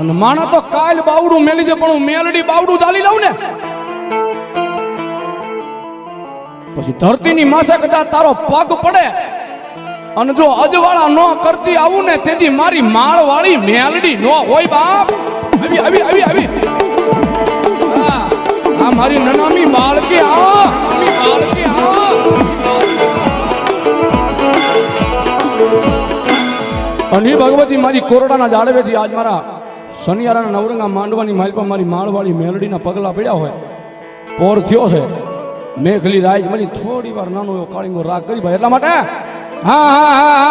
અને માણા તો કાલ બાવડું મેલી દે, પણ હું મેલડી બાવડું ચાલી લઉં ને. પછી ધરતીની માથે કદાચ તારો પગ પડે અને જો અજવાળા ન કરતી આવું ને, તેથી મારી માળ વાળી મેલડી નો હોય બાપ. આવી આવી આવી આવી. આ મારી નનામી માળકી આ માળકી આ અને ભગવતી મારી કોરડાના જાળવેથી આજ મારા શનિયારાના નવરંગા માંડવાની માલપા મારી માળવાળી મેલડીના પગલા પડ્યા હોય. પોર થયો છે. મેઘલી રાજ મળી થોડી વાર નાનો એવો કાળીંગો રાગ કરી ભાઈ એટલા માટે? હા હા, હા,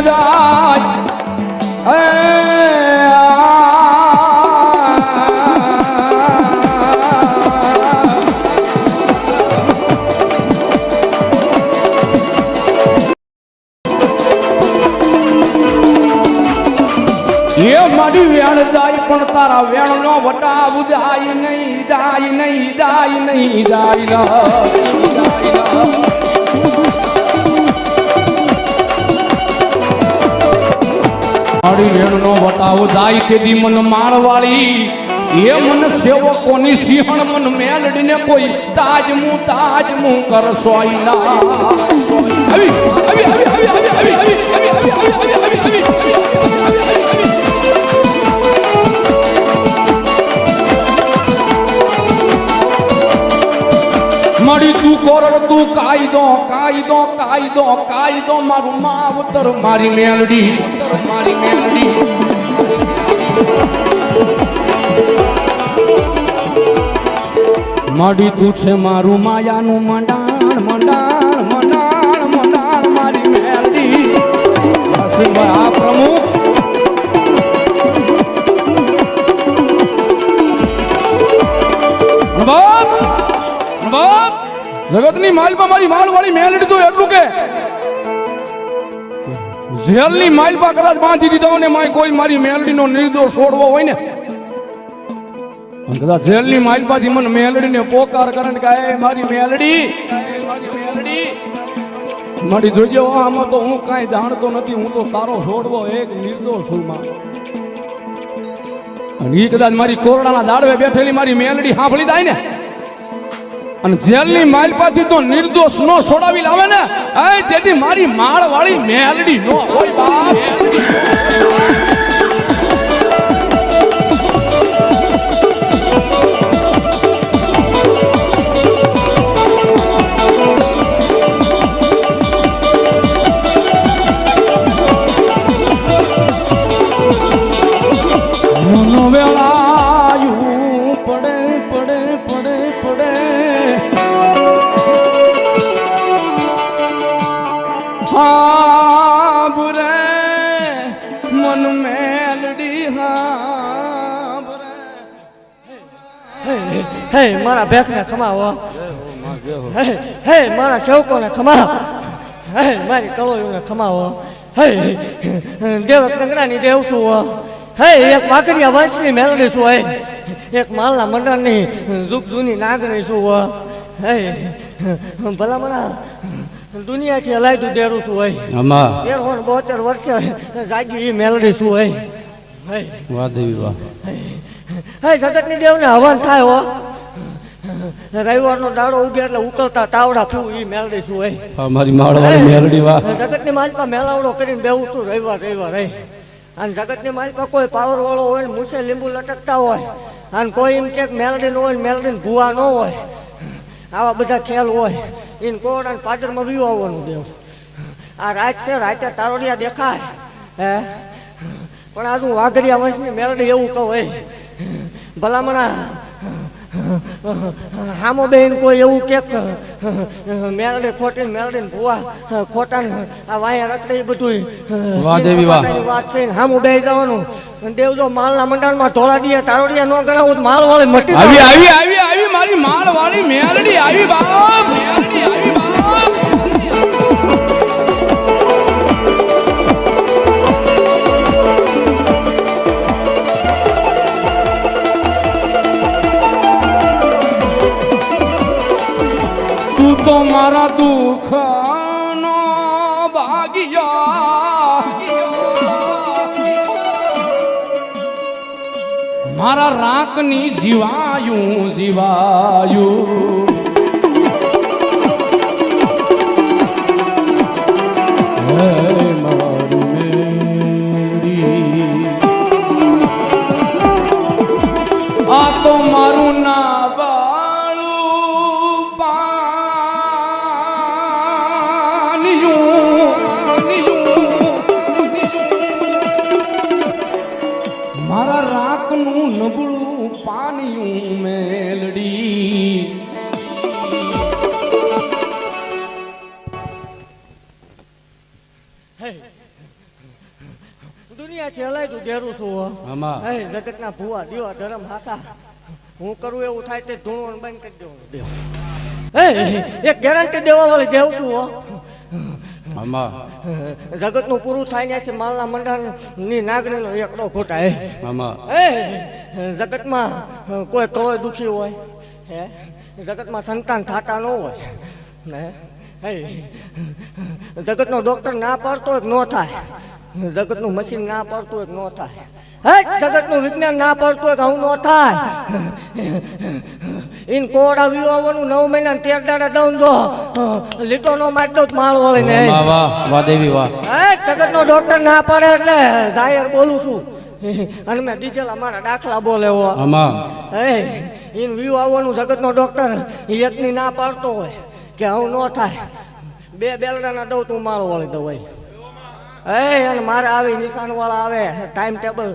હા. મારી વટાવો જાય તેથી મન માળવાળી એ મન સેવકોની સિંહણ મન મેલડીને કોઈ ના આવી આવી આવી આવી આવી કાયદો કાયદો મારું માવતર મારી મેલડી મારી મેલડી. મડી તું છે મારું માયાનું મંડાણ મંડાણ મંડાણ મંડાણ મારી મેલડી. પ્રમુખ જગતની માલપા મારી માલવાળી મેલડી તો એટલું કે જેલની માલપા કદાચ બાંધી દીધા ને માય કોઈ મારી મેલડીનો નિર્દોષ છોડવો હોય ને. કદાચ જેલની માલપાથી મને મેલડીને પોકાર કરે ને કે મારી મેલડી, મારી મારી આમાં તો હું કાંઈ જાણતો નથી, હું તો તારો છોડવો એક નિર્દોષ છું માં અને એ કદાચ મારી કોરડાના ઝાડવે બેઠેલી મારી મેલડી સાંભળી જાય ને. અને જેલની માલપાથી તો નિર્દોષ નો છોડાવી લાવે ને? એ તેથી મારી માળ વાળી મેલડી નો હોય બાપ. મન મેલડી હાબરે હે મારા ભેખને ખમાવો. હે હે, મારા સેવકોને ખમા. હે, મારી કલોયોને ખમાવો. હે દેવ કંગડાની દેવ છું હે. એક વાકરિયા વંશની મેલડી છું હે. એક માલના મંડળની જુગ જૂની નાગણી છું હે, ભલામણા. દુનિયાથી હલાયતું દેરું શું હોય? આમાં. તેરસો ને બોતેર વર્ષે જાગી એ મેલડી શું હોય? વાહ દેવી વાહ. હે જગતની દેવને હવન થાય હો. રવિવારનો દાડો ઉગે એટલે ઉકળતા તાવડા થયું એ મેલડી શું હોય? આ મારી માળ વાળી મેલડી વાહ. જગતની માલિકા મેલાવડો કરીને બેવું તું રવિવાર રવિવાર હે. અને જગતની માલિકા કોઈ પાવર વાળો હોય ને મૂછે લીંબુ લટકતા હોય. અને કોઈ એમ કે મેલડી નો હોય મેલડી ભૂવા ન હોય. આવા બધા ખેલ હોય. એને કોણ પાદરમાં વ્યુ આવવાનું દેવ આ રાત છે, રાતે તારોડિયા દેખાય. હે? પણ આજનું વાઘરિયા વંશની મેલડી એવું કહું હોય ભલામણા હામો બેન કોઈ એવું કે મેરડે ખોટી મેરડે ભૂવા ખોટા આ વાયા રખડે એ બધું વાહ દેવી વાહ. વાત છે હામો બે જવાનું. દેવજો માલના મંડળમાં ધોળા દીએ તારોડિયા ન ગણાવું માલ વાળી મટી આવી આવી આવી આવી મારી માળ વાળી મેરડી આવી બાપ મેલડી મારા દુઃખ નો ભાગ્યા. મારા રાકની જીવાયું જીવાયું. જગતના ભૂવા દીવા ધરમ હાસા. હું કરું એવું થાય તે ધૂણો બંધ કરી દેવું. દેવ એક ગેરંટી દેવા વાળી દેવ છું હો. જગત જગતનું પૂરું થાય ત્યાંથી માલના મંડળની નાગણીનો એકડો ખોટા એ આમાં. હે જગતમાં કોઈ કળોય દુખી હોય હે. જગતમાં સંતાન થતા ન હોય જગત હે જગતનો ડોક્ટર ના પાડતો ન થાય. જગતનું મશીન ના પાડતું ન થાય. હે જગતનું વિજ્ઞાન ના પડતું હોય ઘઉં ન થાય. ઇન કોડા આવવાનું નવ મહિના તેર દાડા દઉં જો લીટો નો મારતો દઉં તો માળ વળે ને વાહ વાહ દેવી વાહ. હે જગતનો ડોક્ટર ના પાડે એટલે જાહેર બોલું છું. અને મેં દીધેલા મારા દાખલા બોલે હો. આમાં. હે ઇન વ્યૂ આવવાનું જગતનો ડોક્ટર યજ્ઞ ના પાડતો હોય કે આવું ન થાય. બે બેલડાના દઉં તું માળ વાળી દઉં હોય અને મારે આવી નિશાન વાળા આવે. ટાઈમ ટેબલ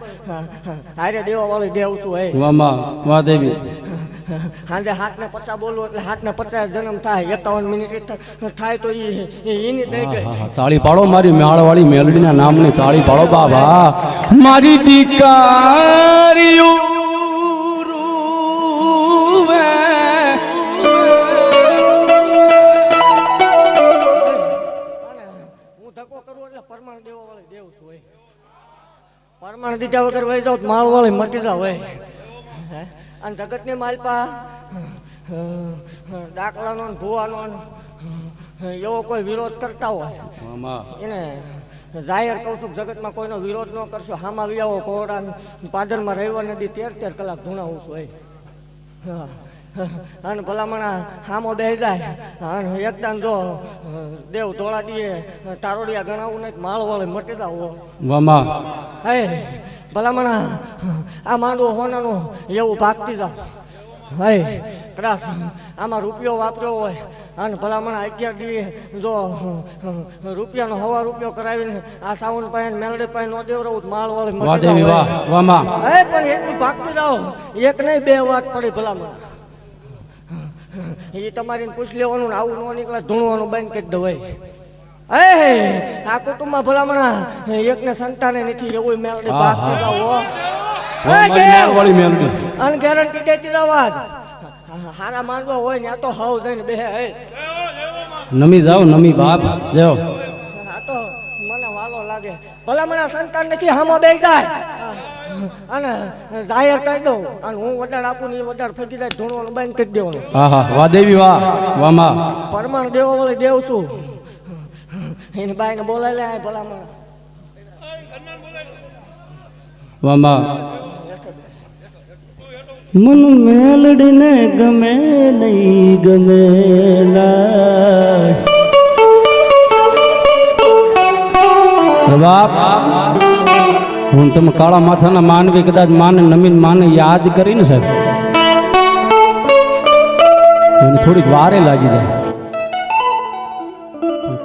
હારે દેવા વાળી દેવ છું હે. વાહ વા દેવી સાંજે હાથ ને પચાસ બોલવું એટલે હાથ ને પચાસ જન્મ થાય એકાવન મિનિટ થાય તો ઈ એની દઈ ગઈ તાળી પાડો મારી મેળવાળી મેલડીના નામની તાળી પાડો બાબા. મારી દીકરીઓ. પરમાણ દીધા વગર વહી જાવ માળ વાળી મટી જાવ હોય? અને જગતની માલપા દાખલાનો ને ભુવાનો એવો કોઈ વિરોધ કરતા હોય એને જાહેર કહું છું જગતમાં કોઈનો વિરોધ ન કરશો હામાં વિયાવો કોરડા પાદરમાં રવિવાર નદી તેર તેર કલાક ધૂણાવું છું હોય હા. અને ભલામણા હામો બે જાય. અને એકદાન જો દેવ ધોળા દીએ તારોડિયા ગણાવું નહીં માળ વાળે મટી જાવ વામા. હે ભલામણા આ માંડવો હોનાનો એવું ભાગતી જાવ હે કદાચ આમાં રૂપિયો વાપર્યો હોય. અને ભલામણા અગિયાર દી જો રૂપિયાનો હવા રૂપિયો કરાવીને આ સાવન પાસે મેલડી પાસે નો માળ વાળે દેવી જાવ વાહ વામાં. હે પણ એટલું ભાગતી જાઓ. એક નહીં બે વાત પડી ભલામણ. એ તમારે પૂછ લેવાનું આવું ન નીકળે ધૂણવાનું બંધ કરી દવાય એ આ કુટુંબમાં ભલામણા એકને સંતાને નથી એવું મેલડી અને ગેરંટી દેતી અવાજ હારા માંડવા હોય ને આ તો હાવ જઈને બે નમી જાઓ નમી બાપ. જાઓ. આ તો મને વાલો લાગે. ભલામણા સંતાન નથી હામો બે જાય. અને જાહેર કરી દઉં. અને હું વધારે આપું ને એ વધારે ફેંકી જાય ધૂણવાનું બંધ કરી દેવાનું. હા હા. વાહ દેવી વાહ. વામાં પરમાણ દેવો વળી દેવ છું. એની બાઈને બોલાય લે આ ભલામણ. વામાં મન મેલડીને ગમે નહીં ગમેલા બાપ. હું તમે કાળા માથાના માનવી કદાચ માને નમીન માને યાદ કરીને સાહેબ. એને થોડીક વારે લાગી જાય.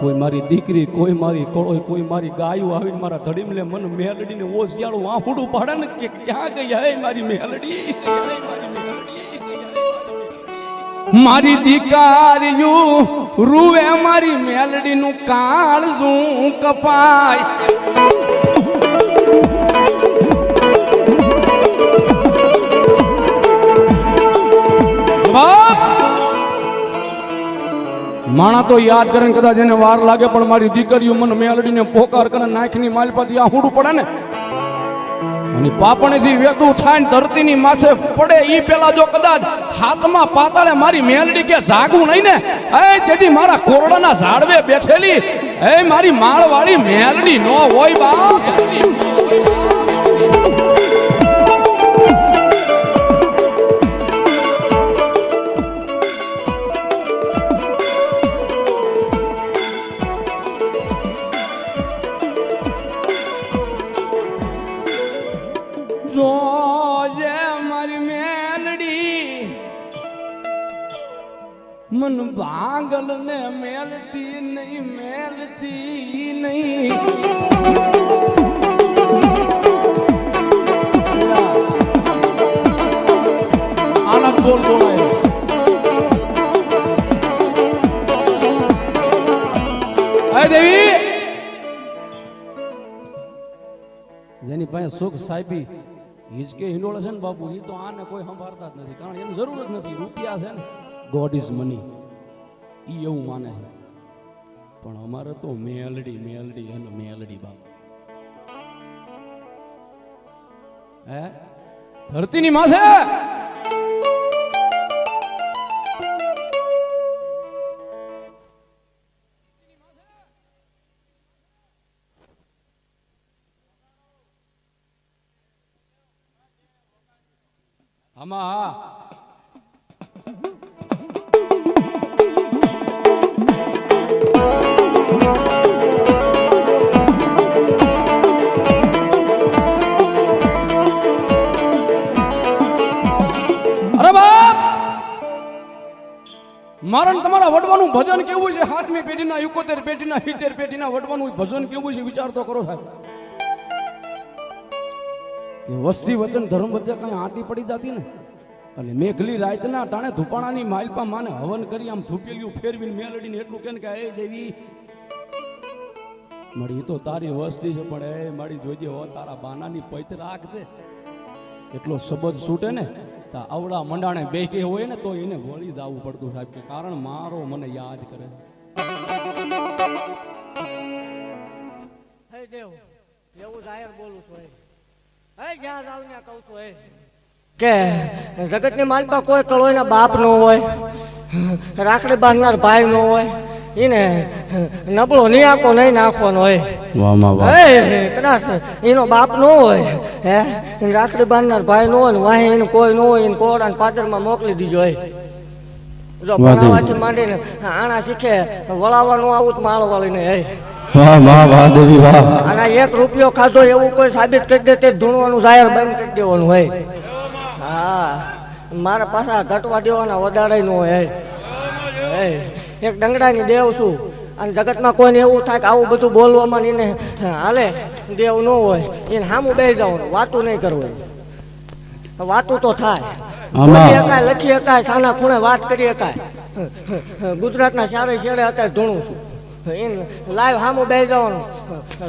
કોઈ મારી દીકરી, કોઈ મારી કળોય, કોઈ મારી ગાયું આવીને મારા ધડીમલે મન મેલડીને ઓસિયાળું વાહુડું પાડે ને કે ક્યાં ગઈ હે મારી મેલડી? મારી દીકારીયું રૂવે મારી મેલડીનું કાળજું કપાય. માણા તો યાદ કરે કદાચ એને વાર લાગે, પણ મારી દીકરીઓ મને મેલડીને પોકાર કરે, નાખની માલપાથી આ હુડું પડે ને. અને પાપણેથી વેગું થાય ને ધરતીની માથે પડે એ પેલા જો કદાચ હાથમાં પાતાળે મારી મેલડી કે જાગું નહીં ને, એ તેથી મારા કોરડાના ઝાડવે બેઠેલી, એ મારી માળવાળી મેલડી નો હોય બાપ. મન ભાંગલ ને મેલતી નહીં મેલતી નહીં. જેની પાસે સુખ સાહેબી હિચકે હિંડોળે છે ને બાપુ એ તો આને કોઈ સંભાળતા જ નથી, કારણ એની જરૂર જ નથી, રૂપિયા છે ને. ગોડ ઇઝ મની ઈ એવું માને છે. પણ અમારે તો મેલડી મેલડી અને મેલડી બાપ. હે? ધરતીની માથે! આમાં હા. મારા તમારા વડવાનું ભજન કેવું છે? હાથમી પેઢીના, એકોતેર પેઢીના, સિત્તેર પેઢીના વડવાનું ભજન કેવું છે? વિચાર તો કરો સાહેબ. વસ્તી વચન, ધર્મ વચ્ચે કઈ આંટી પડી જતી ને? અને મેઘલી રાતના ટાણે ધુપાણાની માલપા માને હવન કરી આમ ધૂપેલિયું ફેરવીને મેલડીને એટલું કે ને કે, એ દેવી, મારી તો તારી વસ્તી છે, પણ એ મારી જોજે હો, તારા બાનાની પૈત રાખજે એટલો શબ્દ છૂટે ને? તા આવડા મંડાણે બેહી હોય ને તો એને વળી જ આવવું પડતું સાહેબ કે કારણ મારો મને યાદ કરે. હે દેવ એવું જાહેર બોલું છું હે. હે જ્યાં જાવ ત્યાં કહું છું હે. કે જગતની માલપા કોઈ કળોયના બાપ નો હોય રાખડી બાંધનાર ભાઈ નો હોય એને નબળો નિયાકો નહીં નાખવાનો હોય. કદાચ એનો બાપ નો હોય હે રાખડી બાંધનાર ભાઈ નો હોય ને વાહે એને કોઈ નો હોય એને કોડા ને પાદરમાં મોકલી દીજો હોય. જો ભણાવાથી માંડીને આણા શીખે વળાવવાનું આવું જ માળો વાળીને હે. વાહ વાહ વાહ દેવી વાહ. આના એક રૂપિયો ખાધો એવું કોઈ સાબિત કરી દે તે ધૂણવાનું જાહેર બંધ કરી દેવાનું હોય. હા મારા પાછા ઘટવા દેવાના વધારે નો હોય. હે. એક ડંગડાની દેવ છું. અને જગતમાં કોઈને એવું થાય કે આવું બધું બોલવામાં એને હાલે. દેવ ન હોય. એને સામું બે જવાનું. વાતું નહીં કરવું વાતું તો થાય. બોલી શકાય લખી શકાય સાના ખૂણે વાત કરી શકાય. ગુજરાતના ચારે છેડે અત્યારે ધૂણું છું. લાઈવ હામું બે જવાનું.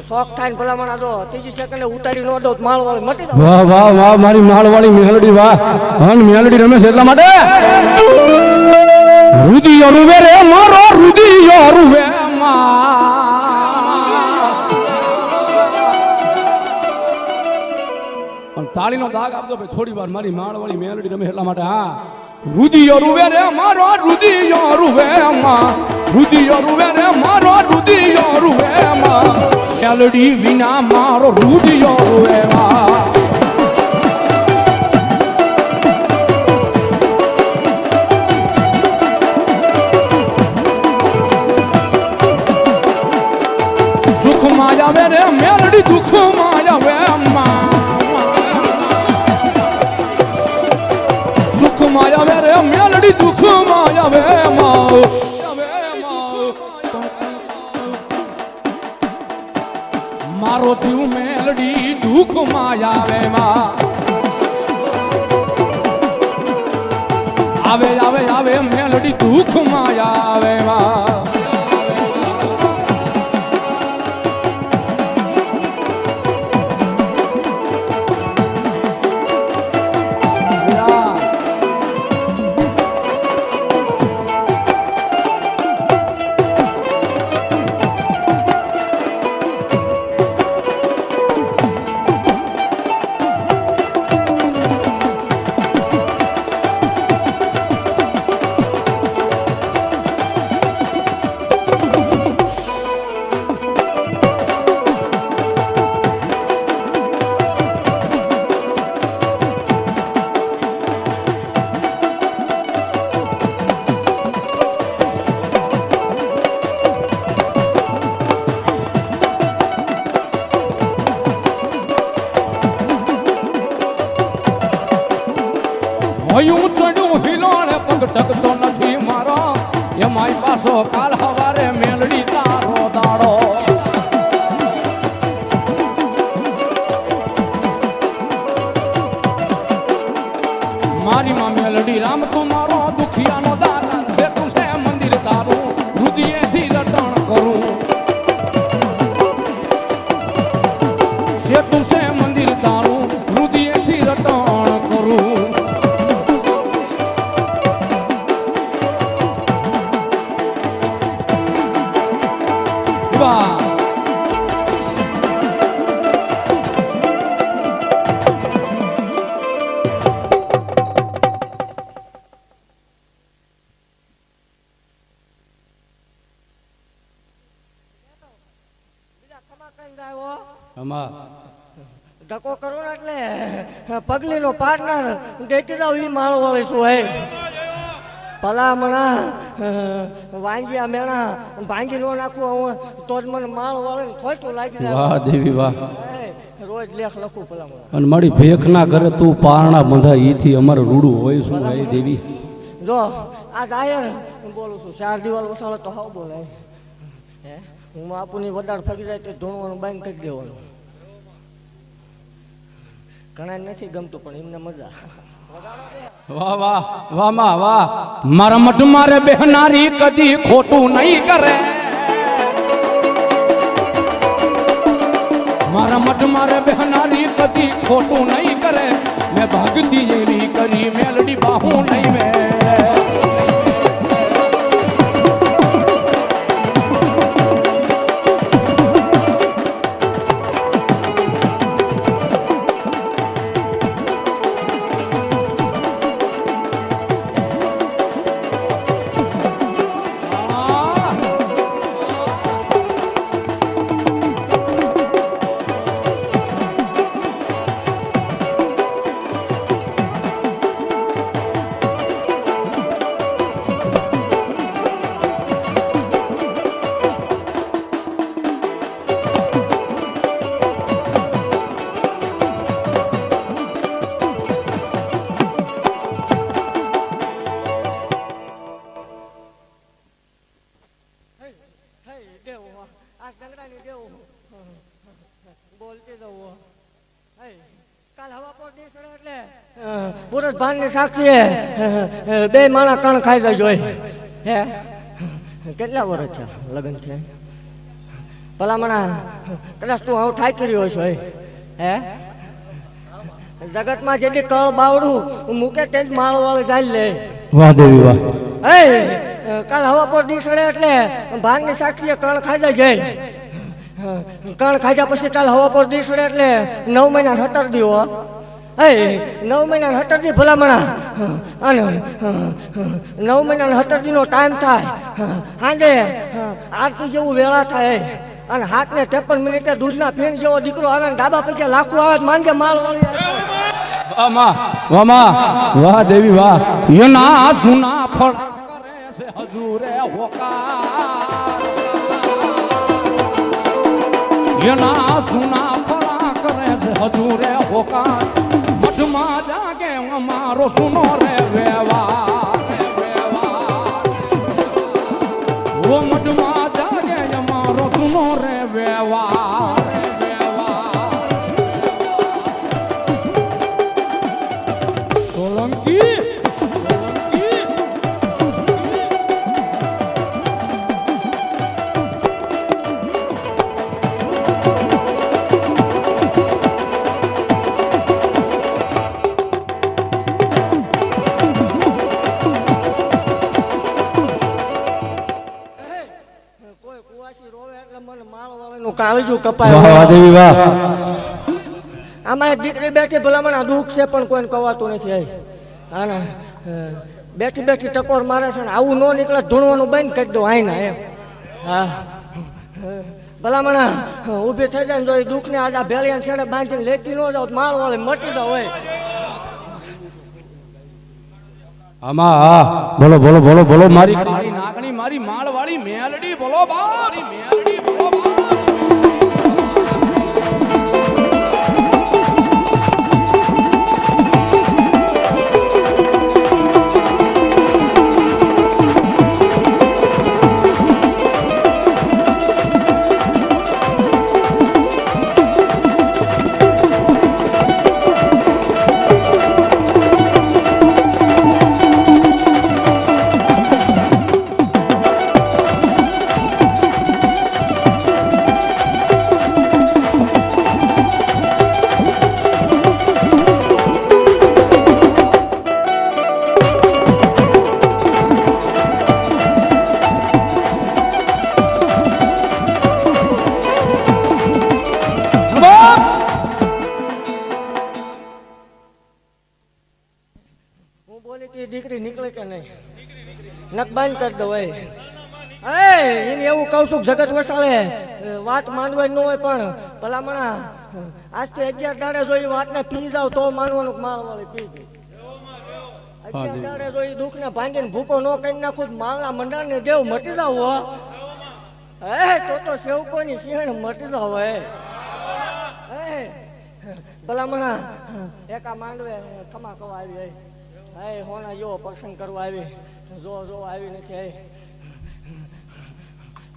શોખ થાય ને ભલામણ દો. ત્રીજી સેકન્ડે ઉતારી ન દો માળવાળી મટી વાહ વાહ વાહ મારી માળવાળી મેલડી વાહ. હન મેલડી રમેશ એટલા માટે? રુદિયો રૂવે રે મારો રુદિયો રૂવે પણ તાળીનો દાગ આપજો ભાઈ થોડી વાર મારી માળવાળી મેલડી રમે એટલા માટે, હા. રુદિયો રૂવે રે મારો રુદિયો રૂવે માં રુદિયો રૂવે રે મારો રુદિયો રૂવે માં મેલડી વિના મારો રુદિયો રૂવે માં સુખ માયા વે રે, મેલડી દુઃખ માયા વે સુખ માયા વે રે, મેલડી દુઃખ માયા વે મારો જીવ મેલડી દુઃખ માયા માં આવે આવે આવે, મેલડી દુઃખ માયા આવે માં જાવ ઈ માળો વાળી શું હે ભલામણા વાંગ્યા મેણા ભાંગી નો નાખું હું તો જ મને માળો વાળે ખોટું લાગી વાહ દેવી વાહ. રોજ લેખ લખું ભલામણા. અને મારી ભેખ ના કરે તું પારણા બંધા ઈથી અમારે રૂડું હોય શું હે દેવી? જો આ જાયર હું બોલું છું ચાર દિવાલ વસાડો તો હાવ બોલે હે? હું આપુની વધારે ફગી જાય તો ધૂણવાનું બંધ કરી દેવાનું. ઘણા નથી ગમતું પણ એમને મજા. વાહ વાહ વાહમાં વાહ. મારા મઠ મારે બેહનારી કદી ખોટું નહીં કરે. મારા મઠ મારે બેહનારી કદી ખોટું નહીં કરે. મેં ભાગતી એવી કરી મેલડી બાહું નહીં મેળે પુરુષ સાક્ષી બે માણા કણ ખાઈ જાય જોઈ. હે? કેટલા વર્ષ છે લગ્ન છે ભલામણા કદાચ તું આવું થાકી રહ્યો છો હે? જગતમાં જેટલી કળ બાવડું મૂકે તે જ માળો વાળો જાય લે. વાહ દેવી વાહ. એ કાલ હવા પર દીસડે એટલે ભાગની સાક્ષીએ કણ ખાઈ જાય કણ ખાધા પછી કાલ હવા પર દીસડે એટલે નવ મહિના સતર દીવો નવ મહિના હતર દી ભલામણા. અને નવ મહિના હતર દીનો ટાઈમ થાય. સાંજે આરતી જેવું વેળા થાય. અને હાથ ને ત્રેપન મિનિટે દૂધના ફીણ જેવો દીકરો આવે ડાબા પછી લાખો આવે માંગે માલ વાહ દેવી, વાહ. યના સુના ફળ હજુરે હોકાર. યના સુના ફળા કરે છે હજુરે હોકાર. અમારો સુનો રે વેવા. ઓ મઠમાં જાગે મારો સુનો રે વ્યવહાર કાળજું કપાય. વાહ દેવી વાહ. આમાં એક દીકરી બેઠી ભલામણ દુઃખ છે પણ કોઈને કવાતું નથી અને બેઠી બેઠી ટકોર મારે છે ને આવું ન નીકળે ધૂણવાનું બંધ કરી દો આઈના એમ. હા. ભલામણ ઊભી થઈ જાય ને જો એ દુઃખને આજે ભેળિયા છેડે બાંધીને લેતી ન જાવ માળ વાળે મટી જાવ હોય આમાં હા. બોલો બોલો બોલો બોલો મારી નાગણી મારી માળ વાળી મેલડી બોલો બા મેલડી. બંધ કરી દો એ. એને એવું કહું છું જગત વસાળે વાત માનવાય ન હોય પણ ભલામણા આજથી અગિયાર દાડે જો એ વાતને પી જાવ તો માનવાનું કે માળ વાળી પી ગઈ. અગિયાર દાડે જો એ દુઃખને ભાંગીને ભૂકો ન કરી નાખું તો માળના દેવ મટી જાવ હો. તો તો સેવકોની સિંહણ મટી જાવ હે. ભલામણા એકા માંડવે ખમા કવા આવી હે. હોના જો પ્રસંગ કરવા આવી. જો જો, આવી નથી હે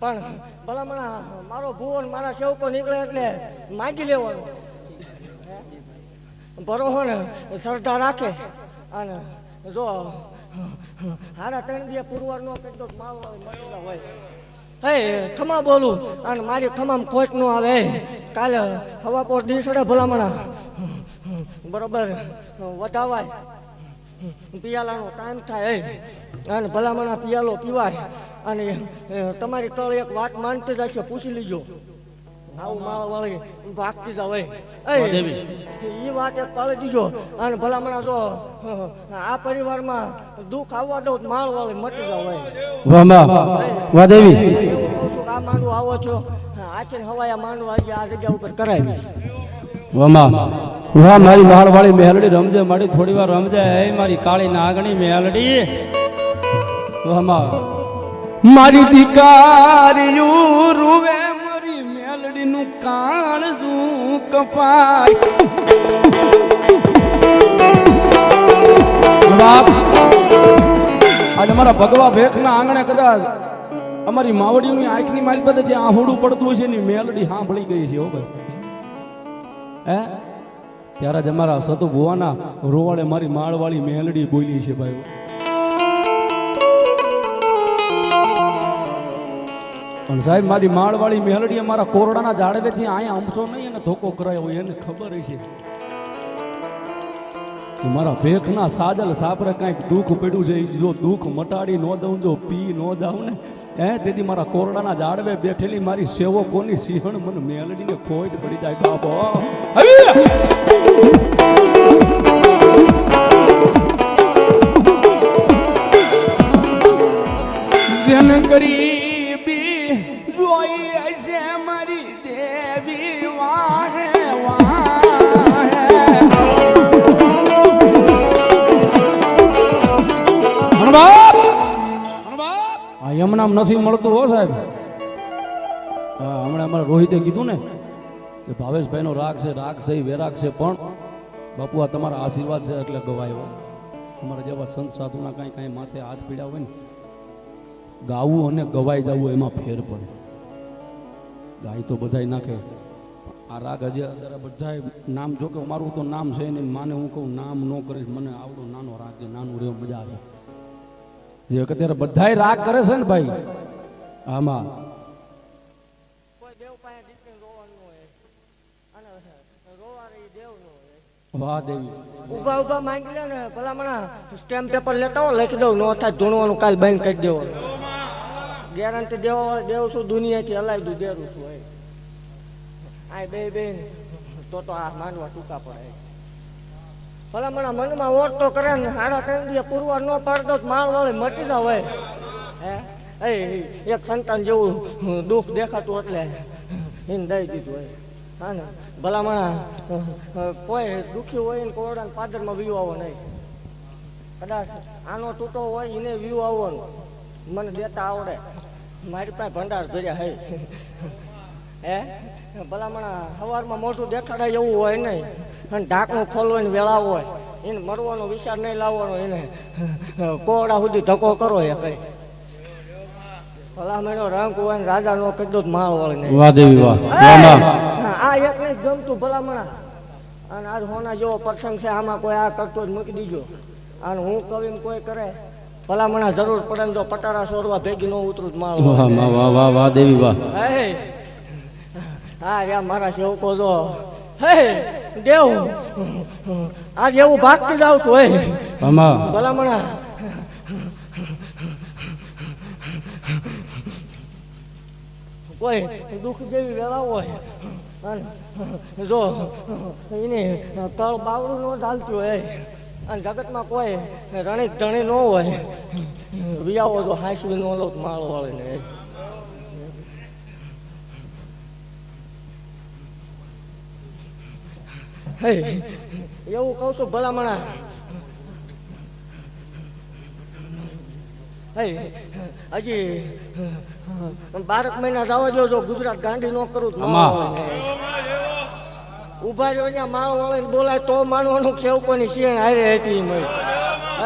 પણ ભલામણા મારો ભુવન મારા સેવકો નીકળે એટલે માગી લેવાનું. ને શ્રદ્ધા રાખે. અને જો હારા ત્રણ દિવસ પુરવાર નો કરતો માવો મટેલા હોય. હે, ખમા બોલું. અને મારી ખમામ ખોટ નો આવે. કાલે હવા પર દીસડે ભલામણા બરોબર વધાવાય પિયાલાનો ટાઈમ થાય અને ભલામણા પિયાલો પીવાય. અને તમારી તળ એક વાત માનતી જશે પૂછી લીજો. આવું માળ વાળી ભાગતી જાવ એ એ વાત એક પાળી દીજો. અને ભલામણા જો આ પરિવારમાં દુઃખ આવવા દઉં માળ વાળી મટી જાવ આ માંડવો આવો છો. આચે હવાયા માંડવો આ જગ્યા ઉપર કરાવી. વાહમાં વાહ મારી માળવાળી મેલડી રમજે મારી થોડી વાર રમજે. એ મારી કાળી નાગણી મેલડી. વમા. મારી દીકારીયું રૂવે મારી મેલડીનું કાળજું કપાય બાપ, આજે મારા ભગવા ભેખના આંગણે કદાચ અમારી માવડીઓની આંખની મારી પાસે જે આહુડું પડતું છે ને મેલડી સાંભળી ગઈ છે, હો ભાઈ. હે? ત્યારે જ અમારા સતુ ભુવાના રોવાળે મારી માળવાળી મેલડી બોલી છે ભાઈ. પણ સાહેબ, મારી માળવાળી મેલડી અમારા કોરડાના જાળવેથી અહીંયા અમસો નહીં અને ધોકો કરાયો હોય એને ખબર છે. મારા ભેખના સાજલ સાપરે કાંઈક દુઃખ પડ્યું છે. જો દુઃખ મટાડી ન દઉં, જો પી ન દઉં ને હે તેથી મારા કોરડાના ઝાડવે બેઠેલી મારી સેવકોની સિંહણ મને મેલડીને ખોટ પડી જાય બાબો જેન ગરીબી જોઈ છે મારી દેવી વાહે વાહે. એમનામ નથી મળતું હો સાહેબ. હા, હમણાં અમારા રોહિતે કીધું ને કે ભાવેશભાઈનો રાગ છે રાગ છે વેરાગ છે, પણ બાપુ, આ તમારા આશીર્વાદ છે એટલે ગવાયો અમારા જેવા સંત સાધુના કાંઈ કાંઈ માથે હાથ પીડ્યા હોય ને, ગાવું અને ગવાઈ જવું એમાં ફેર પડે. ગાય તો બધાય નાખે. આ રાગ હજી અત્યારે બધાય નામ જો કે મારું તો નામ છે ને માને હું કહું, નામ ન કરીશ મને આવડો નાનો રાગ નાનું રહ્યો મજા આવે. જે અત્યારે બધાય રાગ કરે છે ને ભાઈ આમાં. દેવ વાહ દેવી ઊભા ઊભા માંગી લે ને ભલામણા સ્ટેમ્પ પેપર લેતા હો લખી દઉં ન થાય ધૂણવાનું કાલ બંધ કરી દેવાનું. ગેરંટી દેવો દેવું દેવ શું દુનિયાથી હલાવી દઉં દેરું છું આ બે બેન તો તો આ માંડવા ટૂંકા પડે. ભલામણા મનમાં ઓટ તો કરે ને સાડા ત્રણ દિવસ પુરવાર ન પાડતો માળ વાળી મટી ના હોય. હે? એ એક સંતાન જેવું દુઃખ દેખાતું એટલે એને દઈ દીધું હોય. હા ને? ભલામણા અ, કોઈ દુઃખી હોય ને કોરડાને પાદરમાં વ્યૂ આવો નહીં. કદાચ આનો તૂટો હોય એને વ્યૂ આવવાનો. મને દેતા આવડે. મારી પાસે ભંડાર ભર્યા હે. હે? ભલામણા સવારમાં મોઢું દેખાડાય એવું હોય નહીં. અને ઢાંકણું ખોલવાની વેળા હોય. એને મરવાનો વિચાર નહીં લાવવાનો એને કોડા સુધી ધક્કો કરો એ કઈ. ભલામણો રંગ હોય ને રાજાનો કીધું માળ વળે વાહ દેવી વાહ. આ એક નહીં ગમતું ભલામણા. અને આજ હોના જેવો પ્રસંગ છે આમાં કોઈ આ કરતો જ મૂકી દીજો. અને હું કવિમ કોઈ કરે ભલામણા જરૂર પડે ને જો પટારા સોરવા ભેગી ન ઉતરું જ માળ વાહ વાહ વાહ વાહ દેવી વાહ. હે. હા યા મારા સેવકો જો. હે દેવ. આજ એવું ભાગતી જાવ છું હોય ભલામણા. કોઈ દુઃખ જેવી વેળા હોય. અને જો એને તળ બાવડું ન ચાલતું હોય. અને જગતમાં કોઈ રણિત ધણી ન હોય. વિયાવો જો હાંસવી ન લો માળો વાળીને હે એવું કહું છું ભલામણા. હે હજી બારક મહિના જવા જો ગુજરાત ગાંધી નો કરું. ઊભા રહ્યો ત્યાં માળ વાળીને બોલાય તો માનવાનું કે કોની શેણ હારે હતી મય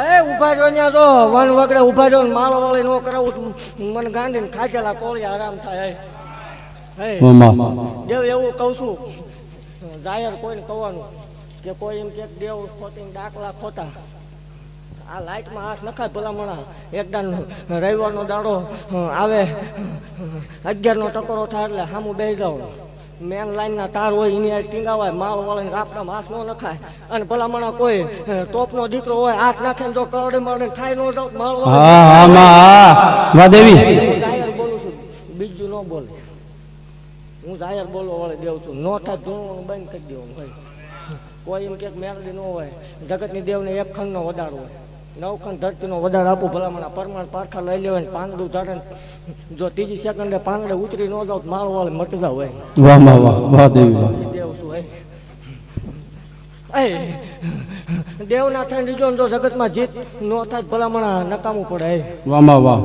એ ઊભા રહ્યો ત્યાં તો વન વગડે ઊભા રહ્યો ને માળ વાળી નો કરાવું તો મને ગાંધીને ખાધેલા કોળી આરામ થાય. હે. દેવ એવું કહું છું. જાહેર કોઈને કહેવાનું કે કોઈ એમ કે દેવ ખોટી દાખલા ખોટા આ લાઈટમાં હાથ નખાય ભલામણા. એકદમ રવિવારનો દાડો આવે. અગિયારનો ટકોરો થાય એટલે સામું બે જાવ મેન લાઈનના તાર હોય એની ટીંગાવાય માળ વાળીને રાપડામાં હાથ ન નખાય. અને ભલામણા કોઈ ટોપનો દીકરો હોય હાથ નાખે જો કરડે મળે ખાઈ ન જાવ માળ વાળીને હા હા માં હા વાહ દેવી હું જાહેર બોલું છું. બીજું ન બોલે. હું જાહેર બોલવા વાળે દેવ છું. નો થાય ધૂણવાનું બંધ કરી દેવાનું ભાઈ કોઈ એમ કે મેળવી ન હોય. જગતની દેવને એક ખંડનો વધારો હોય. નવ ખંડ ધરતીનો વધારો આપું ભલામણા. પરમાણ પારખા લઈ લેવાય ને પાંદડું ધરે જો ત્રીજી સેકન્ડે પાંદડે ઉતરી ન જાવ તો માળ વાળે મટતા હોય. વાહમાં વાહ વાહ દેવી વાહ. દેવ શું એ દેવના થઈને ને જો જગતમાં જીત ન થાય ભલામણ નકામું પડે વાહ વાહ.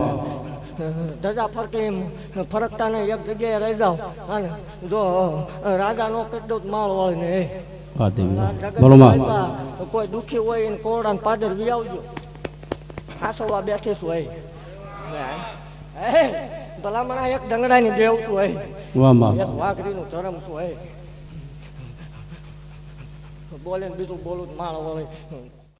ધજા ફરકે એમ ફરકતા નહીં એક જગ્યાએ રહી જાઓ. અને જો રાજા નો કરી દઉં માળ વાળીને એ માં. બાપા, કોઈ દુખી હોય એને કોરડા ને પાદર વિયાવજો આવજો. આસોવા બેઠીશું હોય ભલામણા એક ડંગડાની દેવ છું હોય એક વાઘરીનું ધરમ છું હોય બોલે બીજું બોલું માળ વાળી